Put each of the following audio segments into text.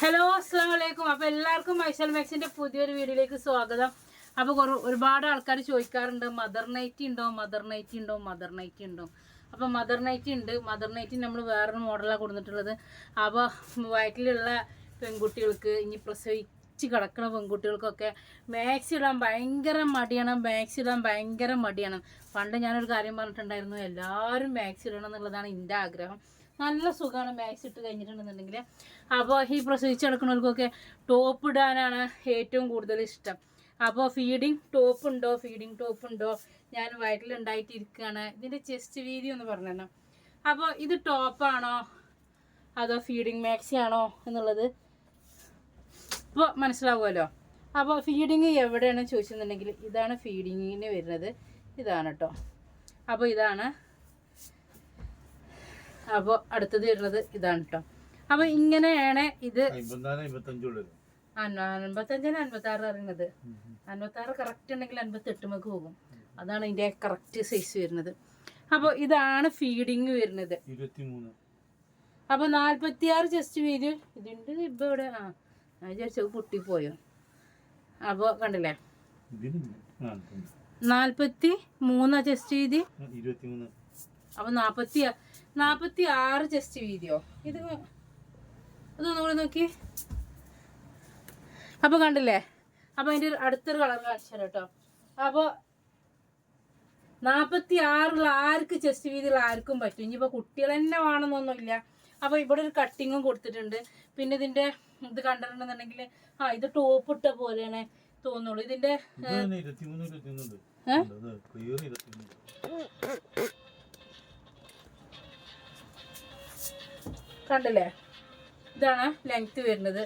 Hello അസ്സാം വലൈക്കും അപ്പോൾ എല്ലാവർക്കും മൈസൽ മാക്സിന്റെ പുതിയൊരു വീഡിയോയിലേക്ക് സ്വാഗതം. അപ്പോൾ കുറേ ഒരുപാട് ആൾക്കാർ ചോദിക്കാറുണ്ട് മദർ നൈറ്റ് ഉണ്ടോ? മദർ നൈറ്റ് ഉണ്ടോ? മദർ നൈറ്റ് ഉണ്ടോ? അപ്പോൾ മദർ നൈറ്റ് ഉണ്ട്. മദർ നൈറ്റ് നമ്മൾ വേറൊരു മോഡലാണ് കൊടുത്തിട്ടുള്ളത്. അപ്പോൾ വയറ്റിലുള്ള പെൺകുട്ടികൾക്ക് ഇനി പ്രസവിച്ച് കിടക്കുന്ന പെൺകുട്ടികൾക്കൊക്കെ മാക്സി ഇടാൻ ഭയങ്കര മടിയണം. മാക്സ് ഇടാൻ ഭയങ്കര മടിയാണ്. പണ്ട് ഞാനൊരു കാര്യം പറഞ്ഞിട്ടുണ്ടായിരുന്നു എല്ലാവരും മാക്സ് ഇടണം എന്നുള്ളതാണ് എന്റെ ആഗ്രഹം. നല്ല സുഖമാണ് മാക്സ് ഇട്ട് കഴിഞ്ഞിട്ടുണ്ടെന്നുണ്ടെങ്കിൽ. അപ്പോൾ ഈ പ്രസവിച്ച് കിടക്കുന്നവർക്കൊക്കെ ടോപ്പ് ഇടാനാണ് ഏറ്റവും കൂടുതൽ ഇഷ്ടം. അപ്പോൾ ഫീഡിങ് ടോപ്പ് ഉണ്ടോ? ഫീഡിങ് ടോപ്പ് ഉണ്ടോ? ഞാൻ വയറ്റിലുണ്ടായിട്ടിരിക്കുകയാണ് ഇതിന്റെ ചെസ്റ്റ് വീതി ഒന്ന് പറഞ്ഞു അപ്പോൾ ഇത് ടോപ്പാണോ അതോ ഫീഡിങ് മാക്സി ആണോ എന്നുള്ളത് ഇപ്പോൾ മനസ്സിലാവുമല്ലോ. അപ്പോൾ ഫീഡിങ് എവിടെയാണ് ചോദിച്ചിട്ടുണ്ടെങ്കിൽ ഇതാണ് ഫീഡിങ്ങിന് വരുന്നത്. ഇതാണ് കേട്ടോ അപ്പോൾ ഇതാണ് അപ്പോൾ അടുത്തത് വരുന്നത് ഇതാണ് കേട്ടോ അപ്പോൾ ഇങ്ങനെയാണ് ഇത് അൻപത്തഞ്ചിന് അൻപത്തി ആറ് പറയുന്നത്. അൻപത്തി ആറ് കറക്റ്റ് ഉണ്ടെങ്കിൽ അൻപത്തി എട്ടുമൊക്കെ പോകും. അതാണ് ഇതിന്റെ കറക്റ്റ് സൈസ് വരുന്നത്. അപ്പോൾ ഇതാണ് ഫീഡിങ് വരുന്നത്. അപ്പോൾ ആറ് ചെസ്റ്റ് വീതി ഇതിന്റെ ഇപ്പം ഇവിടെ ആ ഞാൻ വിചാരിച്ചത് പൊട്ടിപ്പോയോ. അപ്പോൾ കണ്ടില്ലേ? നാല്പത്തി മൂന്ന് നാൽപ്പത്തി മൂന്നാ ചെസ്റ്റ് വീതി അപ്പോൾ നാൽപ്പത്തി നാൽപ്പത്തി ആറ് ചെസ്റ്റ് വീതിയോ? ഇത് അതൊന്നും കൂടെ നോക്കി അപ്പോൾ കണ്ടില്ലേ? അപ്പോൾ അതിന്റെ അടുത്തൊരു കളർ കാണിച്ചു തരാം കേട്ടോ. അപ്പോൾ നാൽപ്പത്തി ആറുള്ള ആർക്ക് ചെസ്റ്റ് വീതിയുള്ള ആർക്കും പറ്റും. ഇനിയിപ്പോൾ കുട്ടികൾ തന്നെ വേണമെന്നൊന്നുമില്ല. അപ്പോൾ ഇവിടെ ഒരു കട്ടിങ്ങും കൊടുത്തിട്ടുണ്ട്. പിന്നെ ഇതിന്റെ ഇത് കണ്ടിട്ടുണ്ടെന്നുണ്ടെങ്കിൽ ആ ഇത് ടോപ്പ് ഇട്ട പോലെയാണ് തോന്നുള്ളൂ. ഇതിന്റെ കണ്ടില്ലേ? ഇതാണ് ലെങ്ത് വരുന്നത്.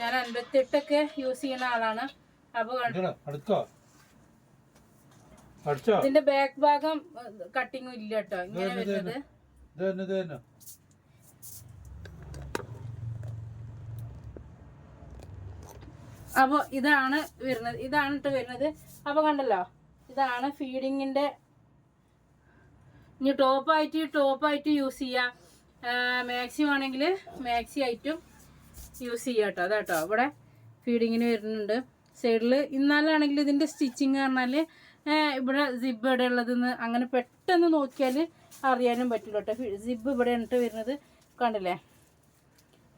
ഞാൻ അൻപത്തെട്ടൊക്കെ യൂസ് ചെയ്യുന്ന ആളാണ്. അപ്പോൾ ഇതിന്റെ ബാക്ക് ഭാഗം കട്ടിങ്ങും ഇല്ല കേട്ടോ. ഇങ്ങനെ വരുന്നത്. അപ്പോൾ ഇതാണ് വരുന്നത്. ഇതാണ് ഇട്ട് വരുന്നത്. അപ്പോൾ കണ്ടല്ലോ? ഇതാണ് ഫീഡിങ്ങിന്റെ ഇനി ടോപ്പായിട്ട് ടോപ്പായിട്ട് യൂസ് ചെയ്യാം. മാക്സി ആണെങ്കിൽ മാക്സി ആയിട്ടും യൂസ് ചെയ്യാം കേട്ടോ. അതാട്ടോ. ഇവിടെ ഫീഡിങ്ങിന് വരുന്നുണ്ട്. സൈഡിൽ ഇന്നാലാണെങ്കിൽ ഇതിന്റെ സ്റ്റിച്ചിങ് പറഞ്ഞാൽ ഇവിടെ സിബ് ഇവിടെ ഉള്ളതെന്ന് അങ്ങനെ പെട്ടെന്ന് നോക്കിയാൽ അറിയാനും പറ്റില്ല കേട്ടോ. സിബ് കേട്ടോ വരുന്നത്. കണ്ടില്ലേ?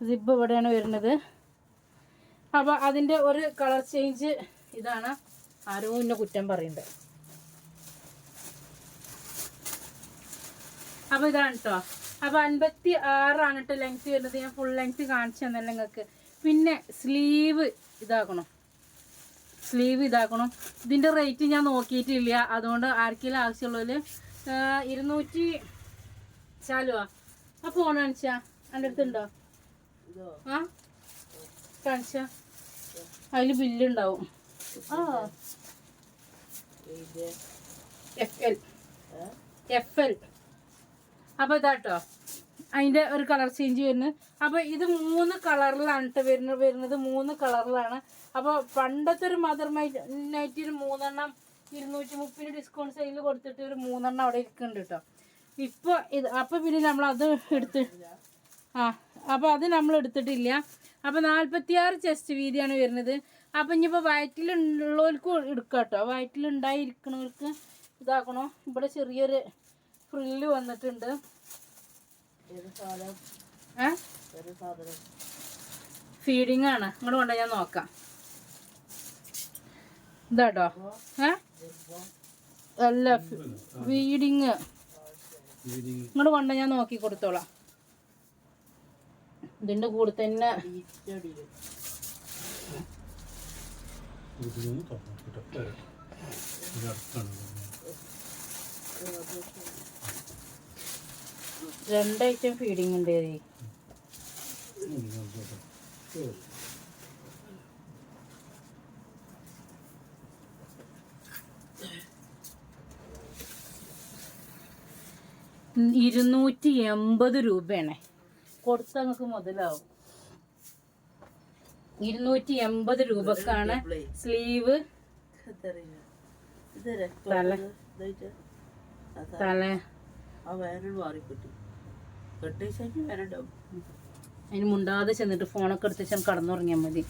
സിബ് ഇവിടെയാണ് വരുന്നത്. അപ്പോൾ അതിന്റെ ഒരു കളർ ചേഞ്ച് ഇതാണ് ആരോ ഇന്ന കുറ്റം പറയുന്നത് അപ്പോൾ ഇതാണ് കേട്ടോ അപ്പോൾ അൻപത്തി ആറാണ് കേട്ടോ ലെങ്ത് വരുന്നത്. ഞാൻ ഫുൾ ലെങ്ത് കാണിച്ചു തന്നല്ലോ നിങ്ങൾക്ക് പിന്നെ സ്ലീവ് ഇതാക്കണം. സ്ലീവ് ഇതാക്കണം. ഇതിന്റെ റേറ്റ് ഞാൻ നോക്കിയിട്ടില്ല. അതുകൊണ്ട് ആർക്കെങ്കിലും ആവശ്യമുള്ളതിൽ ഇരുന്നൂറ്റി ചാലുവാ. ആ ഫോൺ കാണിച്ചാ. എന്റെ അടുത്തുണ്ടോ ആ? കാണിച്ച. അതിൽ ബില്ലുണ്ടാവും ആ. എഫ് എൽ എഫ് എൽ അപ്പോൾ ഇതാട്ടോ. അതിന്റെ ഒരു കളർ ചേഞ്ച് വരുന്നത്. അപ്പോൾ ഇത് മൂന്ന് കളറിലാണ് കേട്ടോ വരുന്നത്. മൂന്ന് കളറിലാണ്. അപ്പോൾ പണ്ടത്തെ ഒരു മദർ നൈറ്റിൽ മൂന്നെണ്ണം ഇരുന്നൂറ്റി മുപ്പതിന് ഡിസ്കൗണ്ട് സെയിൽ കൊടുത്തിട്ട് ഒരു മൂന്നെണ്ണം അവിടെ ഇരിക്കുന്നുണ്ട് കേട്ടോ ഇപ്പോൾ ഇത് അപ്പോൾ പിന്നെ നമ്മൾ അത് എടുത്ത് ആ അപ്പോൾ അത് നമ്മൾ എടുത്തിട്ടില്ല. അപ്പോൾ നാൽപ്പത്തിയാറ് ചെസ്റ്റ് വീതിയാണ് വരുന്നത്. അപ്പൊ ഇനിയിപ്പോൾ വയറ്റിലുള്ളവർക്ക് എടുക്കാം കേട്ടോ വയറ്റിലുണ്ടായിരിക്കണവർക്ക് ഇതാക്കണോ? ഇവിടെ ചെറിയൊരു ഫ്രില്ല് വന്നിട്ടുണ്ട്. ഫീഡിങ് ആണ്. ഇങ്ങോട്ട് കൊണ്ട ഞാൻ നോക്കാം. ഇതാട്ടോ. ഏ? അല്ല ഫീഡിങ് ഇങ്ങോട്ട് കൊണ്ട ഞാൻ നോക്കി കൊടുത്തോളാം. ഇതിന്റെ കൂടെ തന്നെ ഇതിനൊന്നും ഇത് അടുത്താണ്. രണ്ട് ഐറ്റം ഫീഡിങ് ഉണ്ട്. ഇരുന്നൂറ്റി എൺപത് രൂപയാണ്. കൊടുത്താൽ നമുക്ക് മുതലാവും. ഇരുന്നൂറ്റി എൺപത് രൂപക്കാണ് സ്ലീവ്. തല. തല. ആ അതിന് മുണ്ടാതെ ചെന്നിട്ട് ഫോണൊക്കെ എടുത്ത് ചെന്ന് കടന്നുറങ്ങിയാൽ മതി.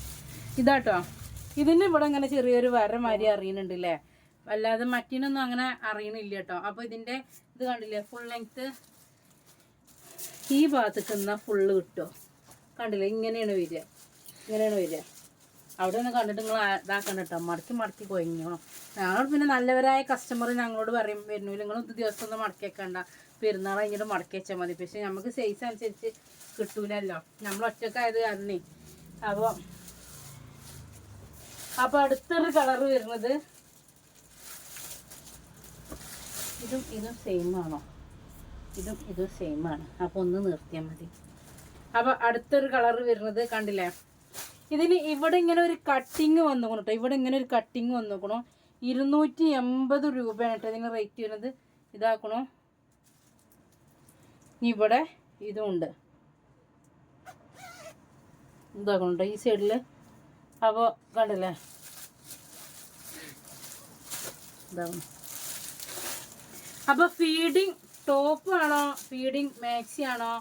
ഇതാട്ടോ. ഇതിന് ഇവിടെ ഇങ്ങനെ ചെറിയൊരു വര മാതിരി അറിയുന്നുണ്ട് അല്ലേ അല്ലാതെ മറ്റിനൊന്നും അങ്ങനെ അറിയണില്ല കേട്ടോ. അപ്പോൾ ഇതിന്റെ ഇത് കണ്ടില്ലേ? ഫുൾ ലെങ്ത്ത് ഈ ഭാഗത്തേക്ക് നിന്നാൽ ഫുള്ള് കിട്ടുമോ കണ്ടില്ലേ? ഇങ്ങനെയാണ് വരിക. ഇങ്ങനെയാണ് വരിക. അവിടെ ഒന്ന് കണ്ടിട്ട് നിങ്ങൾ ഇതാക്കണം കേട്ടോ മടക്കി മടക്കി കൊയങ്ങണം. ഞങ്ങളോട് പിന്നെ നല്ലവരായ കസ്റ്റമർ ഞങ്ങളോട് പറയും വരുന്നു നിങ്ങൾ ഇത് ദിവസം ഒന്ന് മടക്കി പെരുന്നാൾ കഴിഞ്ഞിട്ട് മടക്കി വെച്ചാൽ മതി. പക്ഷെ നമുക്ക് സൈസ് അനുസരിച്ച് കിട്ടൂലല്ലോ. നമ്മൾ ഒറ്റക്കായത് കാരണേ. അപ്പോൾ അപ്പോൾ അടുത്തൊരു കളർ വരുന്നത് ഇതും ഇതും സെയിം ആണോ? ഇതും ഇതും സെയിം ആണ്. അപ്പോൾ ഒന്ന് നിർത്തിയാൽ മതി. അപ്പോൾ അടുത്തൊരു കളർ വരുന്നത് കണ്ടില്ലേ? ഇതിന് ഇവിടെ ഇങ്ങനെ ഒരു കട്ടിങ് വന്നുക്കണം കേട്ടോ ഇവിടെ ഇങ്ങനെ ഒരു കട്ടിങ് വന്നുക്കണം. ഇരുന്നൂറ്റി എൺപത് രൂപയാണ് കേട്ടോ ഇതിന് റേറ്റ് വരുന്നത്. ഇതാക്കണോ. ഇവിടെ ഇതും ഉണ്ട്. ഇതാക്കണുണ്ടോ ഈ സൈഡിൽ അപ്പോൾ കണ്ടല്ലേ? ഇതാകണം അപ്പോൾ ഫീഡിങ് ടോപ്പ് ആണോ? ഫീഡിങ് മാക്സി ആണോ?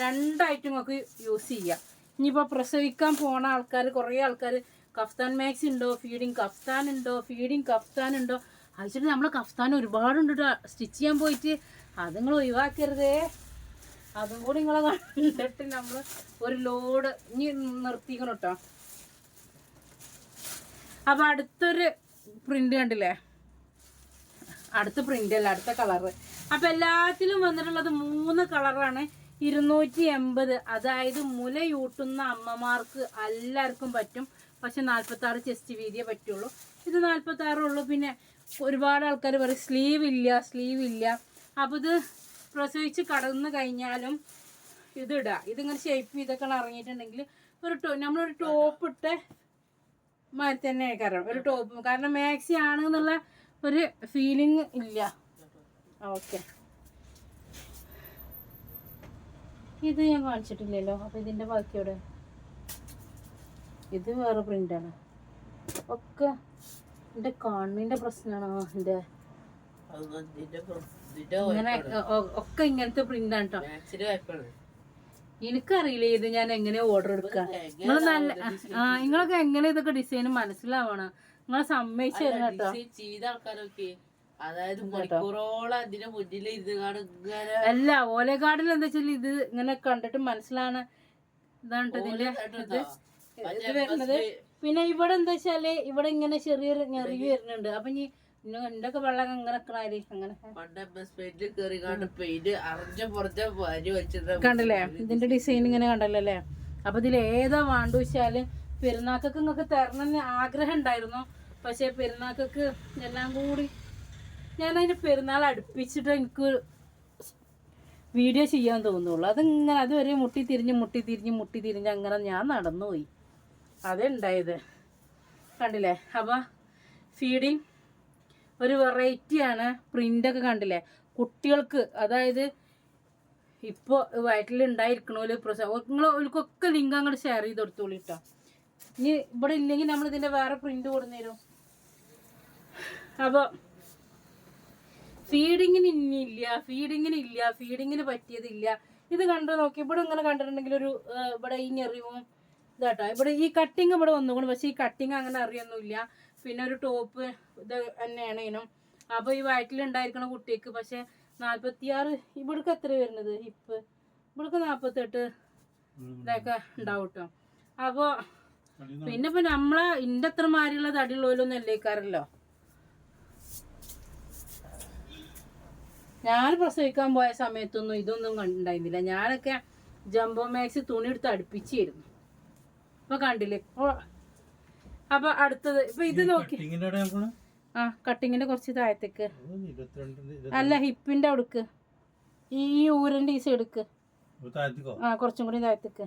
രണ്ടായിട്ടും നമുക്ക് യൂസ് ചെയ്യാം. ഇനിയിപ്പോൾ പ്രസവിക്കാൻ പോണ ആൾക്കാർ കുറേ ആൾക്കാർ കഫ്താൻ മാക്സ് ഉണ്ടോ ഫീഡിങ് കഫ്താൻ ഉണ്ടോ ഫീഡിങ് കഫ്താൻ ഉണ്ടോ? അയച്ചിട്ട് നമ്മൾ കഫ്താൻ ഒരുപാടുണ്ട് സ്റ്റിച്ച് ചെയ്യാൻ പോയിട്ട് അത് നിങ്ങൾ ഒഴിവാക്കരുതേ. അതും കൂടി നിങ്ങളെ കണ്ടിട്ട് നമ്മൾ ഒരു ലോഡ് ഇനി നിർത്തിക്കണം കേട്ടോ അപ്പം അടുത്തൊരു പ്രിന്റ് കണ്ടില്ലേ? അടുത്ത പ്രിന്റ് അല്ല അടുത്ത കളറ്. അപ്പം എല്ലാത്തിലും വന്നിട്ടുള്ളത് മൂന്ന് കളറാണ്. ഇരുന്നൂറ്റി എൺപത് അതായത് മുലയൂട്ടുന്ന അമ്മമാർക്ക് എല്ലാവർക്കും പറ്റും. പക്ഷെ നാൽപ്പത്തി ആറ് ചെസ്റ്റ് വീതിയേ പറ്റുള്ളൂ. ഇത് നാൽപ്പത്തി ഉള്ളൂ. പിന്നെ ഒരുപാട് ആൾക്കാർ പറയും സ്ലീവ് ഇല്ല സ്ലീവ് ഇല്ല. അപ്പോൾ ഇത് പ്രസവിച്ച് കടന്നു കഴിഞ്ഞാലും ഇതിടുക ഇതിങ്ങനെ ഷേപ്പ് ചെയ്തൊക്കെ ഇറങ്ങിയിട്ടുണ്ടെങ്കിൽ ഒരു ടോ നമ്മളൊരു ടോപ്പ് ഇട്ട മാതിരി തന്നെ കാരണം ഒരു ടോപ്പ് കാരണം മാക്സി ആണെന്നുള്ള ഒരു ഫീലിംഗ് ഇല്ല. ഓക്കെ ഇത് ഞാൻ കാണിച്ചിട്ടില്ലല്ലോ. അപ്പൊ ഇതിന്റെ ബാക്കിയോടെ ഇത് വേറെ പ്രിന്റാണ് ഒക്കെ എന്റെ കാണിന്റെ പ്രശ്നമാണോ എന്റെ ഇങ്ങനെ ഒക്കെ ഇങ്ങനത്തെ പ്രിന്റാണ് കേട്ടോ എനിക്കറിയില്ല ഇത് ഞാൻ എങ്ങനെ ഓർഡർ എടുക്ക? നിങ്ങൾ നല്ല ആ നിങ്ങളൊക്കെ എങ്ങനെ ഇതൊക്കെ ഡിസൈൻ മനസ്സിലാവണം. നിങ്ങളെ സമ്മതിച്ചു തരണം കേട്ടോ ചെയ്ത ആൾക്കാരൊക്കെ അതായത് മണിക്കൂറോളം അതിന്റെ മുന്നിൽ ഇരുന്ന് കാണും ഇങ്ങനെ. അല്ല ഓലക്കാടിൽ എന്താ വെച്ചാൽ ഇത് ഇങ്ങനെ കണ്ടിട്ട് മനസ്സിലാണ് ഇതാണ് ട്ടോ ഇതിന്റെ ഇത്. ഇത് വരുന്നത്. പിന്നെ ഇവിടെ എന്താ വെച്ചാൽ ഇവിടെ ഇങ്ങനെ ചെറിയൊരു ഞെറിവ് വരുന്നുണ്ട്. അപ്പൊ ഇനി എന്റെ ഒക്കെ വെള്ളം അങ്ങനെ കണ്ടല്ലേ അങ്ങനെ. പണ്ട് കയറി പെയിന്റ് അറിഞ്ഞ പുറത്തെ വരി വെച്ചിട്ട് കണ്ടില്ലേ? ഇതിന്റെ ഡിസൈൻ ഇങ്ങനെ കണ്ടല്ലോ അല്ലേ? അപ്പൊ ഇതിൽ ഏതാ വേണ്ടു വെച്ചാൽ പെരുന്നാക്കൊക്കെ നിങ്ങൾക്ക് തരണം ആഗ്രഹം ഉണ്ടായിരുന്നു. പക്ഷെ പെരുന്നാക്കൊക്കെ എല്ലാം കൂടി ഞാൻ അതിന് പെരുന്നാൾ അടുപ്പിച്ചിട്ട് എനിക്ക് വീഡിയോ ചെയ്യാൻ തോന്നുള്ളൂ. അതിങ്ങനെ അതുവരെ മുട്ടി തിരിഞ്ഞ് മുട്ടി തിരിഞ്ഞ് മുട്ടി തിരിഞ്ഞ് അങ്ങനെ ഞാൻ നടന്നുപോയി. അതുണ്ടായത് കണ്ടില്ലേ? അപ്പോൾ ഫീഡിങ് ഒരു വെറൈറ്റിയാണ് പ്രിന്റൊക്കെ കണ്ടില്ലേ? കുട്ടികൾക്ക് അതായത് ഇപ്പോൾ വയറ്റിൽ ഉണ്ടായിരിക്കണോൽ പ്രശ്നം നിങ്ങൾ ഒക്കെ ലിങ്ക് അങ്ങോട്ട് ഷെയർ ചെയ്ത് കൊടുത്തോളൂ കേട്ടോ ഇനി ഇവിടെ ഇല്ലെങ്കിൽ നമ്മൾ ഇതിന്റെ വേറെ പ്രിന്റ് കൊടുന്നു തരും അപ്പോൾ ഫീഡിങ്ങിന് ഇനിയില്ല ഫീഡിങ്ങിന് ഇല്ല ഫീഡിങ്ങിന് പറ്റിയതില്ല. ഇത് കണ്ടു നോക്കി ഇവിടെ ഇങ്ങനെ കണ്ടിട്ടുണ്ടെങ്കിൽ ഒരു ഇവിടെ ഈ ഞെറിവും ഇതാട്ടോ. ഇവിടെ ഈ കട്ടിങ് ഇവിടെ വന്നുകൊണ്ട് പക്ഷേ ഈ കട്ടിങ് അങ്ങനെ അറിയൊന്നുമില്ല. പിന്നെ ഒരു ടോപ്പ് ഇത് തന്നെയാണ് ഇതിനും. അപ്പോൾ ഈ വയറ്റിലുണ്ടായിരിക്കണ കുട്ടിക്ക് പക്ഷേ നാൽപ്പത്തിയാറ് ഇവിടേക്ക് എത്ര വരുന്നത്? ഹിപ്പ്. ഇവിടേക്ക് നാൽപ്പത്തെട്ട് ഇതൊക്കെ ഉണ്ടാവും കേട്ടോ അപ്പോൾ പിന്നെ ഇപ്പം നമ്മളെ ഇന്റെ അത്ര മാരിയുള്ള തടിയുള്ളവരൊന്നും അല്ലേക്കാറല്ലോ ഞാൻ പ്രസവിക്കാൻ പോയ സമയത്തൊന്നും ഇതൊന്നും കണ്ടിട്ടുണ്ടായിരുന്നില്ല. ഞാനൊക്കെ ജംബോ മാക്സ് തുണി എടുത്ത് അടുപ്പിച്ചായിരുന്നു ഇപ്പൊ കണ്ടില്ലേ? ഇപ്പൊ അപ്പൊ അടുത്തത് ഇപ്പൊ ഇത് നോക്കി. ആ കട്ടിങ്ങിന്റെ കുറച്ച് താഴത്തേക്ക്. അല്ല ഹിപ്പിന്റെ അവിടുക്ക്. ഈ ഊരന്റെ ഈ താഴ്ത്തിക്കോ? ആ കുറച്ചും കൂടി താഴത്തേക്ക്.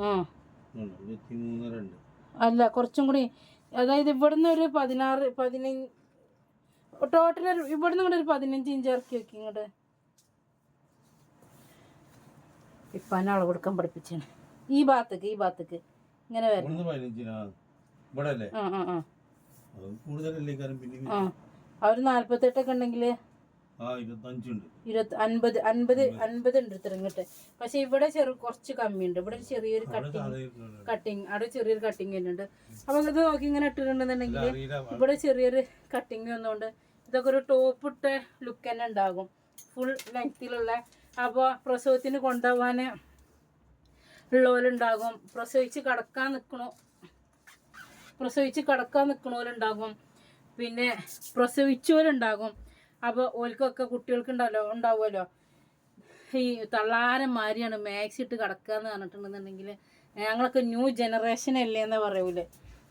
ആ. അല്ല കുറച്ചും കൂടി. അതായത് ഇവിടുന്ന് ഒരു പതിനാറ് പതിനഞ്ച് ടോട്ടൽ ഒരു ഇവിടുന്ന് ഇവിടെ ഒരു പതിനഞ്ച് ഇഞ്ച് ഇറക്കി വെക്കി ഇങ്ങോട്ട് ഇപ്പാൻ അളവ് എടുക്കാൻ പഠിപ്പിച്ചാണ്. ഈ ഭാഗത്തേക്ക് ഈ ഭാഗത്തേക്ക്. ഇങ്ങനെ വരണം ആ ഒരു നാല്പത്തെട്ടൊക്കെ ഉണ്ടെങ്കിൽ ഇരുപത്തി അൻപത് അൻപത് അൻപത്. ഉണ്ട് ഇത്രങ്ങട്ട് പക്ഷെ ഇവിടെ ചെറു കുറച്ച് കമ്മിയുണ്ട്. ഇവിടെ ചെറിയൊരു കട്ടിങ് കട്ടിങ് അവിടെ ചെറിയൊരു കട്ടിങ് വരുന്നുണ്ട്. അപ്പൊ ഇത് നോക്കി ഇങ്ങനെ ഇട്ടിട്ടുണ്ടെന്നുണ്ടെങ്കിൽ ഇവിടെ ചെറിയൊരു കട്ടിങ് വന്നുകൊണ്ട് ഇതൊക്കെ ഒരു ടോപ്പ് ഇട്ട ലുക്ക് തന്നെ ഉണ്ടാകും. ഫുൾ ലെങ്തിലുള്ള അപ്പോൾ പ്രസവത്തിന് കൊണ്ടുപോകാൻ ഉള്ളവരുണ്ടാകും പ്രസവിച്ച് കടക്കാൻ നിൽക്കണോ പ്രസവിച്ച് കടക്കാൻ നിൽക്കണവരുണ്ടാകും പിന്നെ പ്രസവിച്ചവരുണ്ടാകും അപ്പോൾ ഓൽക്കൊക്കെ കുട്ടികൾക്ക് ഉണ്ടല്ലോ ഉണ്ടാവുമല്ലോ. ഈ തള്ളാരന്മാരിയാണ് മാക്സ് ഇട്ട് കിടക്കുക എന്ന് പറഞ്ഞിട്ടുണ്ടെന്നുണ്ടെങ്കിൽ ഞങ്ങളൊക്കെ ന്യൂ ജനറേഷൻ അല്ലേ എന്ന് പറയൂലേ.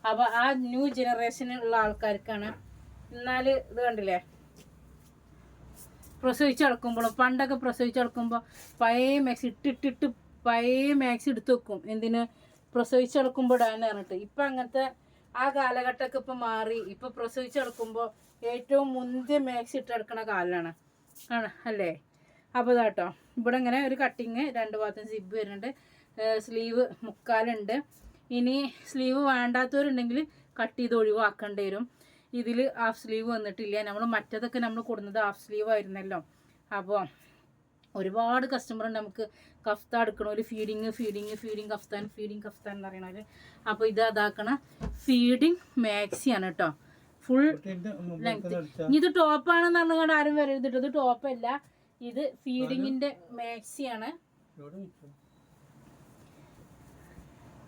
അപ്പോൾ ആ ന്യൂ ജനറേഷനിലുള്ള ആൾക്കാർക്കാണ് എന്നാൽ ഇത് കണ്ടില്ലേ? പ്രസവിച്ച് അടക്കുമ്പോൾ പണ്ടൊക്കെ പ്രസവിച്ച് കിടക്കുമ്പോൾ പഴയ മാക്സ് ഇട്ടിട്ടിട്ട് പഴയ മാക്സ് എടുത്ത് വെക്കും. എന്തിന്? പ്രസവിച്ച് കിടക്കുമ്പോൾ ഇടാൻ പറഞ്ഞിട്ട്. ഇപ്പം അങ്ങനത്തെ ആ കാലഘട്ടമൊക്കെ ഇപ്പം മാറി. ഇപ്പം പ്രസവിച്ച് കിടക്കുമ്പോൾ ഏറ്റവും മുന്തിയ മാക്സ് ഇട്ട് കാലാണ് ആണ് അല്ലേ? അപ്പോൾ ഇതാട്ടോ ഇവിടെ ഇങ്ങനെ ഒരു കട്ടിങ് രണ്ട് ഭാഗത്തും സിബ് വരുന്നുണ്ട്. സ്ലീവ് മുക്കാലുണ്ട്. ഇനി സ്ലീവ് വേണ്ടാത്തവരുണ്ടെങ്കിൽ കട്ട് ചെയ്ത് ഒഴിവാക്കേണ്ടി വരും. ഇതിൽ ഹാഫ് സ്ലീവ് വന്നിട്ടില്ല. നമ്മൾ മറ്റതൊക്കെ നമ്മൾ കൊടുക്കുന്നത് ഹാഫ് സ്ലീവ് ആയിരുന്നല്ലോ. അപ്പോൾ ഒരുപാട് കസ്റ്റമർ ഉണ്ട് നമുക്ക് കഫ്ത എടുക്കണം ഒരു feeding feeding feeding kaftan feeding kaftan എന്ന് പറയണത് അപ്പോൾ ഇത് അതാക്കണ ഫീഡിങ് മാക്സിയാണ് കേട്ടോ ഫുൾ ലെങ്ത് ഇത് ടോപ്പാണെന്ന് പറഞ്ഞുകൊണ്ട് ആരും വരരുത് ഇത് ടോപ്പല്ല ഇത് ഫീഡിങ്ങിന്റെ മാക്സിയാണ് ആണ്.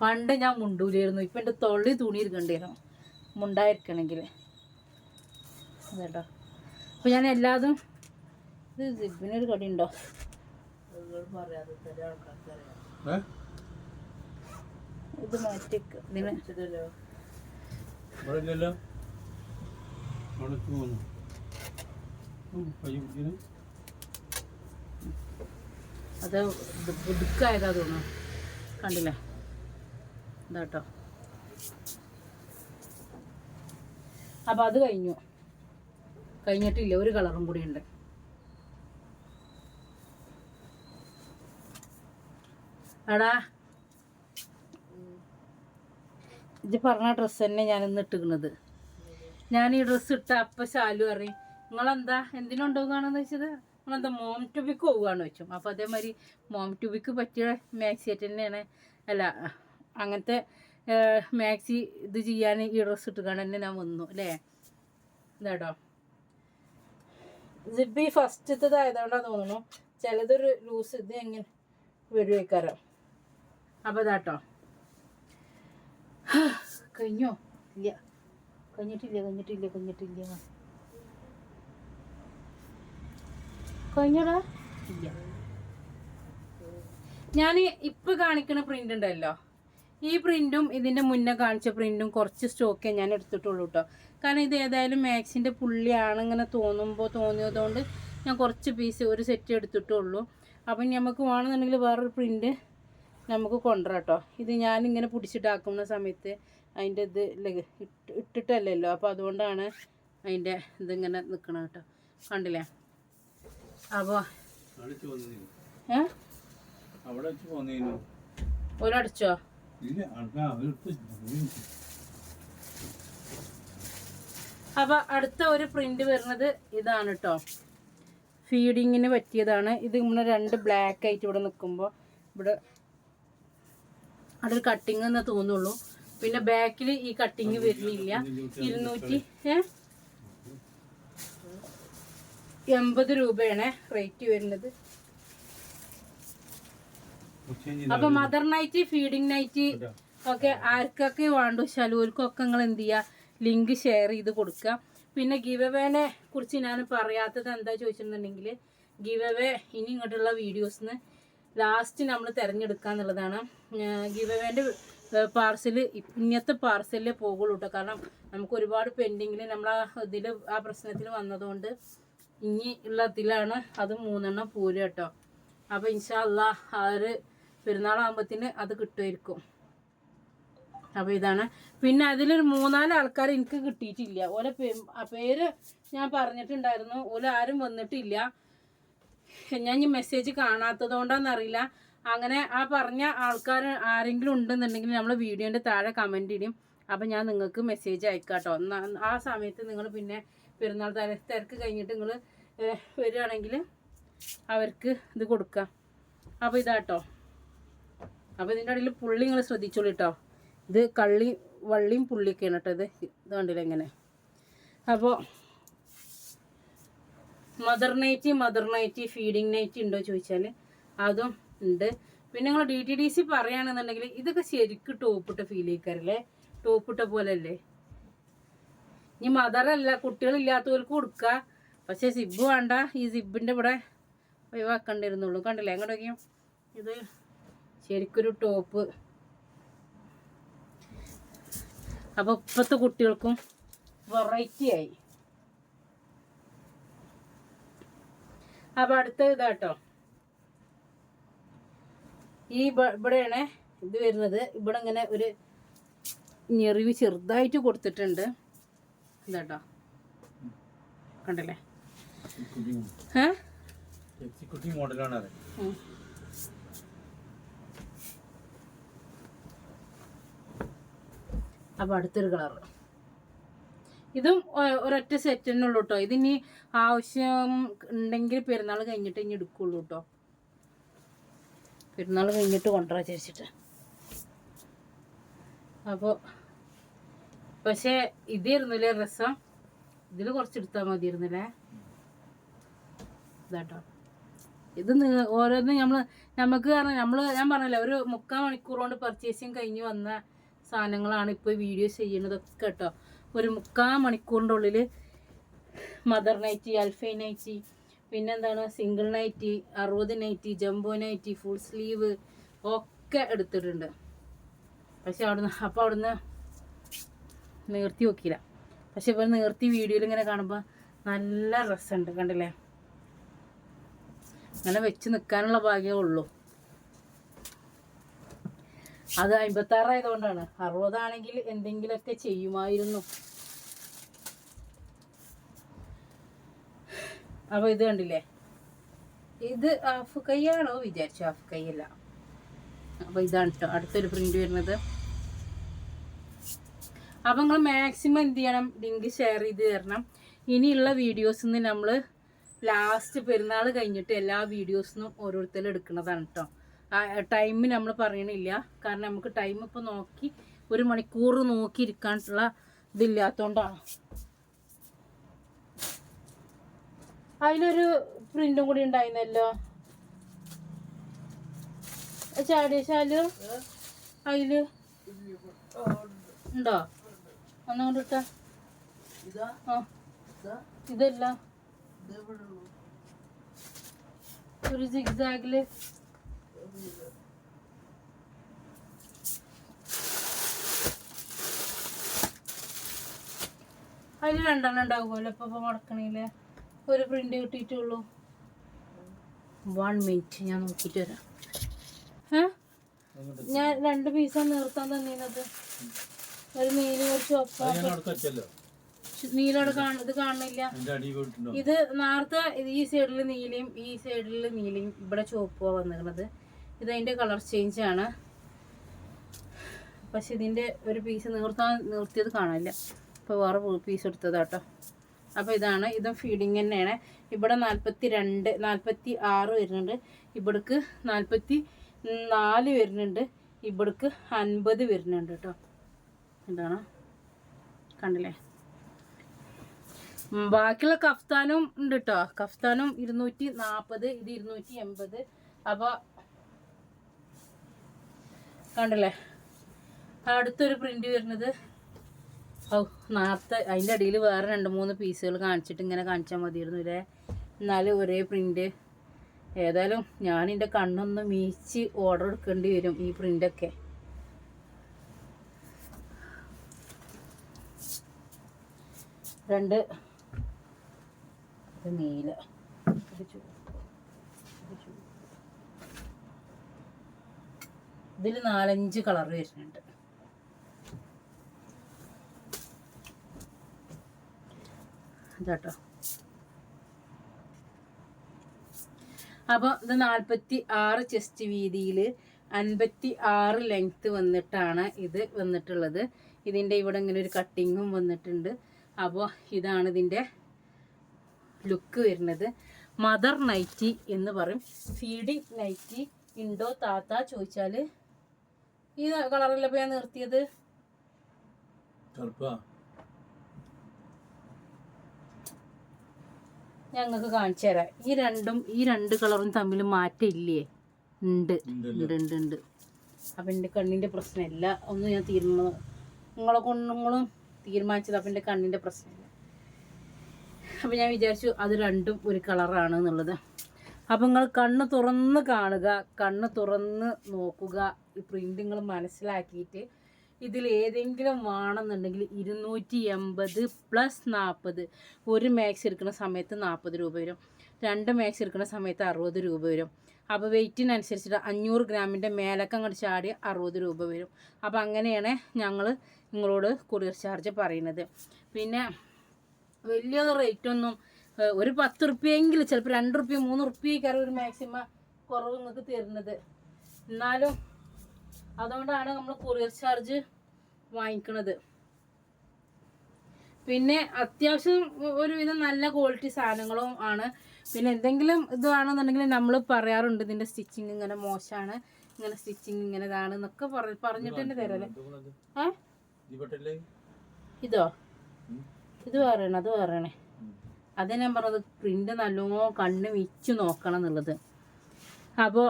പണ്ട് ഞാൻ മുണ്ടൂലായിരുന്നു. ഇപ്പം എന്റെ തൊള്ളി തുണി ഇരിക്കണ്ടായിരുന്നു മുണ്ടായിരിക്കണമെങ്കിൽ കേട്ടോ. അപ്പോൾ ഞാൻ എല്ലാതും ഇത് സിബിനൊരു കടി ഉണ്ടോ ഇത് മാറ്റിക്ക് ഇതിന് അത് ബുദ്ധിക്കായതാ തോന്നുന്നു. കണ്ടില്ലേ? ഇതാട്ടോ അപ്പം അത് കഴിഞ്ഞു. കഴിഞ്ഞിട്ടില്ല ഒരു കളറും കൂടി ഉണ്ട്. അടാ ഇത് പറഞ്ഞ ഡ്രസ്സ് തന്നെ ഞാൻ ഇന്ന് ഇട്ടിക്കണത്. ഞാൻ ഈ ഡ്രസ്സ് ഇട്ട അപ്പ ശാലു അറിയും നിങ്ങളെന്താ എന്തിനുണ്ടാവുകയാണെന്ന് വെച്ചത്? നിങ്ങളെന്താ മോം ട്യൂബിക്ക് പോവുകയാണെന്ന് വെച്ചു അപ്പോൾ അതേമാതിരി മോം ട്യൂബിക്ക് പറ്റിയ മാക്സി ആയിട്ട് തന്നെയാണ്. അല്ല അങ്ങനത്തെ മാക്സി ഇത് ചെയ്യാൻ ഈ ഡ്രസ്സ് ഇട്ടുകൊണ്ട് തന്നെ ഞാൻ വന്നു അല്ലേ? ഇതാട്ടോ ജിബി ഫസ്റ്റത്തത് ആയതുകൊണ്ടാണ് തോന്നുന്നു. ചിലതൊരു ലൂസ് ഇത് എങ്ങനെ വരുവേക്കാരം അപ്പോൾ ഇതാട്ടോ. കഴിഞ്ഞോ? ഇല്ല. കഴിഞ്ഞിട്ടില്ല കഴിഞ്ഞിട്ടില്ല കഴിഞ്ഞിട്ടില്ല. കഴിഞ്ഞോടാ? ഇല്ല. ഞാൻ ഇപ്പൊ കാണിക്കുന്ന പ്രിന്റ് ഉണ്ടല്ലോ. ഈ പ്രിന്റും ഇതിന്റെ മുന്നേ കാണിച്ച പ്രിന്റും കുറച്ച് സ്റ്റോക്കേ ഞാൻ എടുത്തിട്ടുള്ളൂ കേട്ടോ കാരണം ഇത് ഏതായാലും മാക്സിന്റെ പുള്ളിയാണ് ഇങ്ങനെ തോന്നുമ്പോൾ തോന്നിയതുകൊണ്ട് ഞാൻ കുറച്ച് പീസ് ഒരു സെറ്റ് എടുത്തിട്ടുള്ളൂ. അപ്പം നമുക്ക് വേണമെന്നുണ്ടെങ്കിൽ വേറൊരു പ്രിന്റ് നമുക്ക് കൊണ്ടുവരാം കേട്ടോ ഇത് ഞാനിങ്ങനെ പിടിച്ചിട്ടാക്കുന്ന സമയത്ത് അതിന്റെ ഇത് ഇട്ടിട്ടല്ലല്ലോ. അപ്പോൾ അതുകൊണ്ടാണ് അതിന്റെ ഇതിങ്ങനെ നിൽക്കണം കേട്ടോ കണ്ടില്ലേ? അപ്പോൾ ഏ? അവിടെ വെച്ച് പോന്നീനു. ഒരടിച്ചോ? അപ്പോൾ അടുത്ത ഒരു പ്രിന്റ് വരുന്നത് ഇതാണ് കേട്ടോ ഫീഡിങ്ങിന് പറ്റിയതാണ്. ഇത് ഇങ്ങനെ രണ്ട് ബ്ലാക്ക് ആയിട്ട് ഇവിടെ നിൽക്കുമ്പോൾ ഇവിടെ അവിടെ ഒരു കട്ടിങ് എന്ന് തോന്നുള്ളൂ. പിന്നെ ബാക്കിൽ ഈ കട്ടിങ് വരുന്നില്ല. ഇരുന്നൂറ്റി എൺപത് രൂപയാണ് റേറ്റ് വരുന്നത്. അപ്പൊ മദർ നൈറ്റ് ഫീഡിങ് നൈറ്റ് ഒക്കെ ആർക്കൊക്കെ വേണ്ടു ശലൂർക്കൊക്കെ നിങ്ങൾ എന്ത് ചെയ്യുക ലിങ്ക് ഷെയർ ചെയ്ത് കൊടുക്കുക പിന്നെ ഗിവവേനെ കുറിച്ച് ഞാൻ പറയാത്തത് എന്താ ചോദിച്ചിട്ടുണ്ടെങ്കിൽ ഗിവവേ ഇനി ഇങ്ങോട്ടുള്ള വീഡിയോസിന് ലാസ്റ്റ് നമ്മൾ തിരഞ്ഞെടുക്കുക എന്നുള്ളതാണ്. ഗിവവേന്റെ പാർസൽ പാർസൽ ഇന്നത്തെ പാർസലിലേ പോകുള്ളൂ കേട്ടോ കാരണം നമുക്ക് ഒരുപാട് പെൻഡിങ്ങിൽ നമ്മൾ ആ ഇതിൽ ആ പ്രശ്നത്തിൽ വന്നതുകൊണ്ട് ഇനി ഉള്ള ഇതിലാണ് അത് മൂന്നെണ്ണം പൂര കേട്ടോ അപ്പോൾ ഇൻഷാല്ല ആ ഒരു പെരുന്നാളാകുമ്പത്തിന് അത് കിട്ടുമായിരിക്കും. അപ്പോൾ ഇതാണ്. പിന്നെ അതിലൊരു മൂന്നാൽ ആൾക്കാർ എനിക്ക് കിട്ടിയിട്ടില്ല. ഓലെ പേര് ഞാൻ പറഞ്ഞിട്ടുണ്ടായിരുന്നു. ഓല ആരും വന്നിട്ടില്ല. ഞാൻ ഈ മെസ്സേജ് കാണാത്തത് കൊണ്ടാണെന്നറിയില്ല അങ്ങനെ ആ പറഞ്ഞ ആൾക്കാർ ആരെങ്കിലും ഉണ്ടെന്നുണ്ടെങ്കിൽ നമ്മൾ വീഡിയോന്റെ താഴെ കമന്റ് ഇടും. അപ്പം ഞാൻ നിങ്ങൾക്ക് മെസ്സേജ് അയക്കാം കേട്ടോ ആ സമയത്ത് നിങ്ങൾ പിന്നെ പെരുന്നാൾ തല തിരക്ക് കഴിഞ്ഞിട്ട് നിങ്ങൾ വരികയാണെങ്കിൽ അവർക്ക് ഇത് കൊടുക്കാം അപ്പോൾ ഇതാട്ടോ. അപ്പോൾ ഇതിന്റെ ഇടയിൽ പുള്ളി നിങ്ങൾ ശ്രദ്ധിച്ചോളൂ കേട്ടോ ഇത് കള്ളി വള്ളിയും പുള്ളിയൊക്കെയാണ് കേട്ടോ ഇത്. ഇത് കണ്ടില്ല എങ്ങനെ അപ്പോൾ mother nightie mother nightie feeding nightie ഉണ്ടോ ചോദിച്ചാൽ അതും ഉണ്ട്. പിന്നെ നിങ്ങൾ ഡി ടി ഡി സി പറയുകയാണെന്നുണ്ടെങ്കിൽ ഇതൊക്കെ ശരിക്കും ടോപ്പിട്ട ഫീൽ ചെയ്യിക്കാറില്ലേ? ടോപ്പിട്ട പോലെ അല്ലേ ഇനി മദറല്ല കുട്ടികളില്ലാത്തവർക്ക് കൊടുക്കുക പക്ഷേ സിബ് വേണ്ട ഈ സിബിന്റെ ഇവിടെ ഒഴിവാക്കേണ്ടിരുന്നുള്ളൂ കണ്ടില്ലേ? എങ്ങോട്ടൊക്കെയും ഇത് ശരിക്കൊരു ടോപ്പ് അപ്പോൾ ഇപ്പോഴത്തെ കുട്ടികൾക്കും വെറൈറ്റി ആയി. അപ്പോൾ അടുത്ത ഇതാട്ടോ. ഈ ഇവിടെയാണ് ഇത് വരുന്നത്. ഇവിടെ ഇങ്ങനെ ഒരു ഞെറിവ് ചെറുതായിട്ട് കൊടുത്തിട്ടുണ്ട്. ഇതാട്ടോ. കണ്ടില്ലേ? എക്സിക്യൂട്ടീവ് ഏ? എക്സിക്യൂട്ടീവ് മോഡലാണ് അത് ഉം. അപ്പോൾ അടുത്തൊരു കളർ ഇതും ഒരൊറ്റ സെറ്റ് തന്നെ ഉള്ളൂ കേട്ടോ ഇതിനി ആവശ്യം ഉണ്ടെങ്കിൽ പെരുന്നാൾ കഴിഞ്ഞിട്ട് ഇനി എടുക്കുള്ളൂ കേട്ടോ പെരുന്നാൾ കഴിഞ്ഞിട്ട് കൊണ്ടുവരാ വിചാരിച്ചിട്ട്. അപ്പോൾ പക്ഷേ ഇതായിരുന്നില്ലേ രസം? ഇതിൽ കുറച്ച് എടുത്താൽ മതിയായിരുന്നില്ലേ ഇതാട്ടോ ഇത് ഓരോന്ന് നമ്മൾ നമുക്ക് കാരണം നമ്മൾ ഞാൻ പറഞ്ഞില്ല ഒരു മുക്കാൽ മണിക്കൂർ കൊണ്ട് പർച്ചേസിങ് കഴിഞ്ഞ് വന്ന സാധനങ്ങളാണ് ഇപ്പോൾ വീഡിയോ ചെയ്യുന്നതൊക്കെ കേട്ടോ. ഒരു മുക്കാൽ മണിക്കൂറിന്റെ ഉള്ളിൽ മദർ നൈറ്റി അൽഫൈ നൈറ്റി പിന്നെന്താണ് സിംഗിൾ നൈറ്റി അറുപത് nightie jumbo nightie full sleeve ഒക്കെ എടുത്തിട്ടുണ്ട്. പക്ഷെ അവിടുന്ന് അപ്പോൾ അവിടുന്ന് നിർത്തി വെക്കില്ല പക്ഷെ ഇപ്പോൾ നിർത്തി വീഡിയോയിൽ ഇങ്ങനെ കാണുമ്പോൾ നല്ല രസമുണ്ട് കണ്ടില്ലേ? അങ്ങനെ വെച്ച് നിൽക്കാനുള്ള ഭാഗ്യമേ ഉള്ളൂ. അത് അമ്പത്താറായതുകൊണ്ടാണ് അറുപതാണെങ്കിൽ എന്തെങ്കിലുമൊക്കെ ചെയ്യുമായിരുന്നു. അപ്പോൾ ഇത് കണ്ടില്ലേ? ഇത് ഹാഫ് കൈയാണോ വിചാരിച്ചു. ഹാഫ് കൈയല്ല അപ്പോൾ ഇതാണ് കേട്ടോ അടുത്തൊരു പ്രിന്റ് വരുന്നത്. അപ്പോൾ നിങ്ങൾ മാക്സിമം എന്ത് ചെയ്യണം? ലിങ്ക് ഷെയർ ചെയ്ത് തരണം. ഇനിയുള്ള വീഡിയോസിൽ നിന്ന് നമ്മൾ ലാസ്റ്റ് പെരുന്നാൾ കഴിഞ്ഞിട്ട് എല്ലാ വീഡിയോസിനും ഓരോരുത്തരും എടുക്കുന്നതാണ് കേട്ടോ ടൈം നമ്മൾ പറയണില്ല. കാരണം നമുക്ക് ടൈം ഇപ്പോൾ നോക്കി ഒരു മണിക്കൂർ നോക്കി ഇരിക്കാനുള്ള ഇതില്ലാത്തതുകൊണ്ടാണ് അതിലൊരു പ്രിന്റും കൂടി ഉണ്ടായിരുന്നല്ലോ. ചാടിയ ശാലു അതിൽ. ഉണ്ടോ? ഒന്നുകൊണ്ട് ഇട്ടാ. ഇതല്ല. ഒരു സിഗ്സാഗിൽ അതിൽ രണ്ടെണ്ണം ഉണ്ടാവുമല്ലോ ഇപ്പൊ ഇപ്പൊ മടക്കണേൽ. ഒരു പ്രിന്റ് കിട്ടിയിട്ടുള്ളൂ. വൺ മിനിറ്റ് ഞാൻ നോക്കിയിട്ട് വരാം. ഏ? ഞാൻ രണ്ട് പീസാ നിർത്താൻ തന്നീനത് ഒരു നീല ഒരു അത് ചുവപ്പ നീലോടെ കാണ ഇത് പോയിട്ടുണ്ടോ. ഇത് നേരത്തെ ഈ സൈഡിൽ നീലയും ഈ സൈഡിൽ നീലയും ഇവിടെ ചുവപ്പുവാ വന്നിരുന്നത്. ഇത് അതിന്റെ കളർ ചേഞ്ച് ആണ് പക്ഷെ ഇതിന്റെ ഒരു പീസ് നിർത്താൻ നിർത്തിയത് കാണില്ല ഇപ്പോൾ വേറെ പീസ് എടുത്തതാട്ടോ. അപ്പോൾ ഇതാണ് ഇതും ഫീഡിങ് തന്നെയാണ്. ഇവിടെ നാൽപ്പത്തി രണ്ട് നാൽപ്പത്തി ആറ് വരുന്നുണ്ട്. ഇവിടേക്ക് നാൽപ്പത്തി നാല് വരുന്നുണ്ട്. ഇവിടേക്ക് അൻപത് വരുന്നുണ്ട് കേട്ടോ എന്താണ് കണ്ടില്ലേ? ബാക്കിയുള്ള കഫ്താനും ഉണ്ട് കേട്ടോ കഫ്താനും ഇരുന്നൂറ്റി നാൽപ്പത് ഇത് ഇരുന്നൂറ്റി എൺപത് അപ്പോൾ കണ്ടല്ലേ? അടുത്തൊരു പ്രിന്റ് വരുന്നത്. ഓ നേരത്തെ അതിന്റെ അടിയിൽ വേറെ രണ്ട് മൂന്ന് പീസുകൾ കാണിച്ചിട്ട് ഇങ്ങനെ കാണിച്ചാൽ മതിയായിരുന്നു ഇല്ലേ? എന്നാലും ഒരേ പ്രിന്റ് ഏതായാലും ഞാൻ എന്റെ കണ്ണൊന്ന് മീച്ച് ഓർഡർ എടുക്കേണ്ടി വരും ഈ പ്രിന്റൊക്കെ രണ്ട് നീല. ഇത് ചുവപ്പ്. ഇത് ചുവപ്പ്. ഇതിൽ നാലഞ്ച് കളർ വരുന്നുണ്ട്. ഇതാട്ടോ. അപ്പോൾ ഇത് നാൽപ്പത്തി ആറ് ചെസ്റ്റ് വീതിയിൽ അൻപത്തി ആറ് ലെങ്ത്ത് വന്നിട്ടാണ് ഇത് വന്നിട്ടുള്ളത്. ഇതിന്റെ ഇവിടെ ഇങ്ങനെ ഒരു കട്ടിങ്ങും വന്നിട്ടുണ്ട്. അപ്പോൾ ഇതാണ് ഇതിന്റെ ലുക്ക് വരുന്നത്. മദർ നൈറ്റി എന്ന് പറയും. ഫീഡിങ് നൈറ്റി ഉണ്ടോ താത്ത ചോദിച്ചാൽ ഈ കളറല്ല ഇപ്പോൾ ഞാൻ നിർത്തിയത്? ഞങ്ങക്ക് ഞങ്ങൾക്ക് കാണിച്ചു തരാം. ഈ രണ്ടും ഈ രണ്ട് കളറും തമ്മിൽ മാറ്റമില്ലേ? ഉണ്ട്. ഉണ്ട് ഉണ്ട് ഉണ്ട് അപ്പം എന്റെ കണ്ണിന്റെ പ്രശ്നമില്ല. ഒന്നും ഞാൻ തീരുമാനം നിങ്ങളെ കൊണ്ടുങ്ങളും തീരുമാനിച്ചത് അപ്പം എന്റെ കണ്ണിന്റെ പ്രശ്നമില്ല. അപ്പം ഞാൻ വിചാരിച്ചു അത് രണ്ടും ഒരു കളറാണ് എന്നുള്ളത്. അപ്പം നിങ്ങൾ കണ്ണ് തുറന്ന് കാണുക കണ്ണ് തുറന്ന് നോക്കുക. ഈ പ്രിന്റ് മനസ്സിലാക്കിയിട്ട് ഇതിൽ ഏതെങ്കിലും വേണമെന്നുണ്ടെങ്കിൽ ഇരുന്നൂറ്റി എൺപത് പ്ലസ് നാൽപ്പത് ഒരു മാക്സ് എടുക്കുന്ന സമയത്ത് നാൽപ്പത് രൂപ വരും. രണ്ട് മാക്സ് എടുക്കുന്ന സമയത്ത് അറുപത് രൂപ വരും. അപ്പോൾ വെയ്റ്റിനനുസരിച്ചിട്ട് അഞ്ഞൂറ് ഗ്രാമിന്റെ മേലൊക്കെ അങ്ങോട്ട് ചാടി അറുപത് രൂപ വരും. അപ്പോൾ അങ്ങനെയാണ് ഞങ്ങൾ നിങ്ങളോട് കൊറിയർ ചാർജ് പറയുന്നത്. പിന്നെ വലിയ റേറ്റൊന്നും ഒരു പത്ത് റുപ്യെങ്കിലും ചിലപ്പോൾ രണ്ട് റുപ്യ മൂന്ന് റുപ്യക്കാണ് ഒരു മാക്സിമം കുറവ് നിങ്ങൾക്ക് തരുന്നത്. എന്നാലും അതുകൊണ്ടാണ് നമ്മൾ കൊറിയർ ചാർജ് വാങ്ങിക്കുന്നത് പിന്നെ അത്യാവശ്യം ഒരുവിധം നല്ല ക്വാളിറ്റി സാധനങ്ങളും ആണ്. പിന്നെ എന്തെങ്കിലും ഇത് വേണമെന്നുണ്ടെങ്കിൽ നമ്മൾ പറയാറുണ്ട് ഇതിന്റെ സ്റ്റിച്ചിങ് ഇങ്ങനെ മോശമാണ് ഇങ്ങനെ സ്റ്റിച്ചിങ് ഇങ്ങനെ ഇതാണ് എന്നൊക്കെ പറ പറഞ്ഞിട്ട് തന്നെ തരല്ലേ. ഏ? ഇതോ ഇത്? പറയണേ അത് വേറെയാണ്. അത് ഞാൻ പറഞ്ഞത് പ്രിന്റ് നല്ലോണം കണ്ണ് വിച്ച് നോക്കണം എന്നുള്ളത്. അപ്പോൾ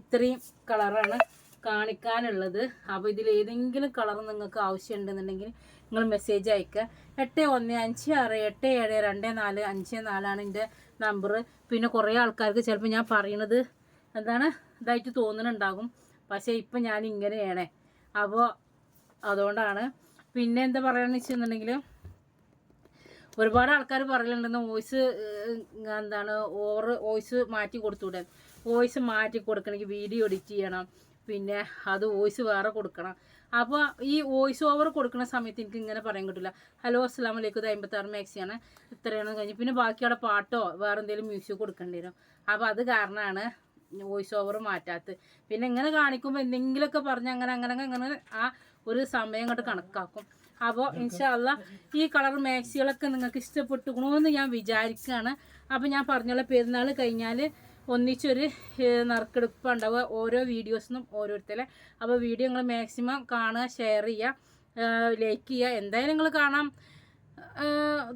ഇത്രയും കളറാണ് കാണിക്കാനുള്ളത്. അപ്പോൾ ഇതിൽ ഏതെങ്കിലും കളർ നിങ്ങൾക്ക് ആവശ്യമുണ്ടെന്നുണ്ടെങ്കിൽ നിങ്ങൾ മെസ്സേജ് അയക്കുക. എട്ട് ഒന്ന് അഞ്ച് ആറ് എട്ട് ഏഴ് രണ്ട് നാല് അഞ്ച് നാലാണ് എന്റെ നമ്പർ പിന്നെ കുറേ ആൾക്കാർക്ക് ചിലപ്പോൾ ഞാൻ പറയണത് എന്താണ് ഇതായിട്ട് തോന്നുന്നുണ്ടാകും പക്ഷേ ഇപ്പം ഞാൻ ഇങ്ങനെയാണ്. അപ്പോൾ അതുകൊണ്ടാണ്. പിന്നെ എന്താ പറയുകയെന്ന് വെച്ചിട്ടുണ്ടെങ്കിൽ ഒരുപാട് ആൾക്കാർ പറയലുണ്ടെന്ന് വോയിസ് എന്താണ് ഓവർ വോയിസ് മാറ്റി കൊടുത്തൂടെ? വോയിസ് മാറ്റി കൊടുക്കണമെങ്കിൽ വീഡിയോ എഡിറ്റ് ചെയ്യണം പിന്നെ അത് വോയിസ് വേറെ കൊടുക്കണം. അപ്പോൾ ഈ വോയിസ് ഓവർ കൊടുക്കുന്ന സമയത്ത് എനിക്ക് ഇങ്ങനെ പറയാൻ കിട്ടില്ല ഹലോ അസ്സാം വലൈക്കും ഇത് അമ്പത്താറ് മാക്സിയാണ് ഇത്രയാണ് കഴിഞ്ഞ്. പിന്നെ ബാക്കി അവിടെ പാട്ടോ വേറെ എന്തെങ്കിലും മ്യൂസിക് കൊടുക്കേണ്ടി വരും. അപ്പോൾ അത് കാരണമാണ് വോയിസ് ഓവർ മാറ്റാത്തത്. പിന്നെ ഇങ്ങനെ കാണിക്കുമ്പോൾ എന്തെങ്കിലുമൊക്കെ പറഞ്ഞ് അങ്ങനെ അങ്ങനെ അങ്ങനെ ആ ഒരു സമയം അങ്ങോട്ട് കണക്കാക്കും. അപ്പോൾ ഇൻഷാല്ല ഈ കളർ മാക്സികളൊക്കെ നിങ്ങൾക്ക് ഇഷ്ടപ്പെട്ടുക്കണമെന്ന് ഞാൻ വിചാരിക്കുകയാണ് അപ്പോൾ ഞാൻ പറഞ്ഞുള്ള പെരുന്നാൾ കഴിഞ്ഞാൽ ഒന്നിച്ചൊരു നറുക്കെടുപ്പുണ്ടാവുക ഓരോ വീഡിയോസിനും ഓരോരുത്തരെ. അപ്പോൾ വീഡിയോ നിങ്ങൾ മാക്സിമം കാണുക ഷെയർ ചെയ്യുക ലൈക്ക് ചെയ്യുക. എന്തായാലും നിങ്ങൾ കാണാം.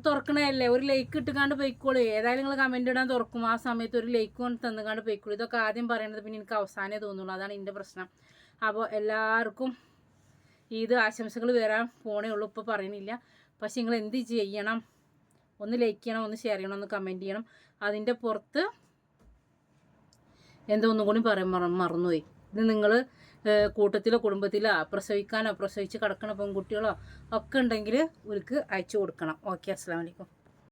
തുറക്കണതല്ലേ? ഒരു ലൈക്ക് ഇട്ടുകാണ്ട് പോയിക്കോളൂ. ഏതായാലും നിങ്ങൾ കമന്റ് ഇടാൻ തുറക്കും. ആ സമയത്ത് ഒരു ലൈക്ക് കൊണ്ട് തന്നുകാണ്ട് പോയിക്കോളൂ. ഇതൊക്കെ ആദ്യം പറയണത് പിന്നെ എനിക്ക് അവസാനമേ തോന്നുള്ളൂ. അതാണ് എന്റെ പ്രശ്നം. അപ്പോൾ എല്ലാവർക്കും ഈദ് ആശംസകൾ വരാൻ പോണേ ഉള്ളൂ. ഇപ്പോൾ പറയണില്ല പക്ഷെ നിങ്ങൾ എന്ത് ചെയ്യണം? ഒന്ന് ലൈക്ക് ചെയ്യണം ഒന്ന് ഷെയർ ചെയ്യണം ഒന്ന് കമന്റ് ചെയ്യണം. അതിന്റെ പുറത്ത് എന്തോ ഒന്നും കൂടി പറയാൻ മറ- മറന്നുപോയി. ഇത് നിങ്ങൾ കൂട്ടത്തിലോ കുടുംബത്തിലോ പ്രസവിക്കാനോ പ്രസവിച്ച് കിടക്കണ പെൺകുട്ടികളോ ഒക്കെ ഉണ്ടെങ്കിൽ ഒരുക്ക് അയച്ചു കൊടുക്കണം. ഓക്കെ അസ്സാം വലൈക്കും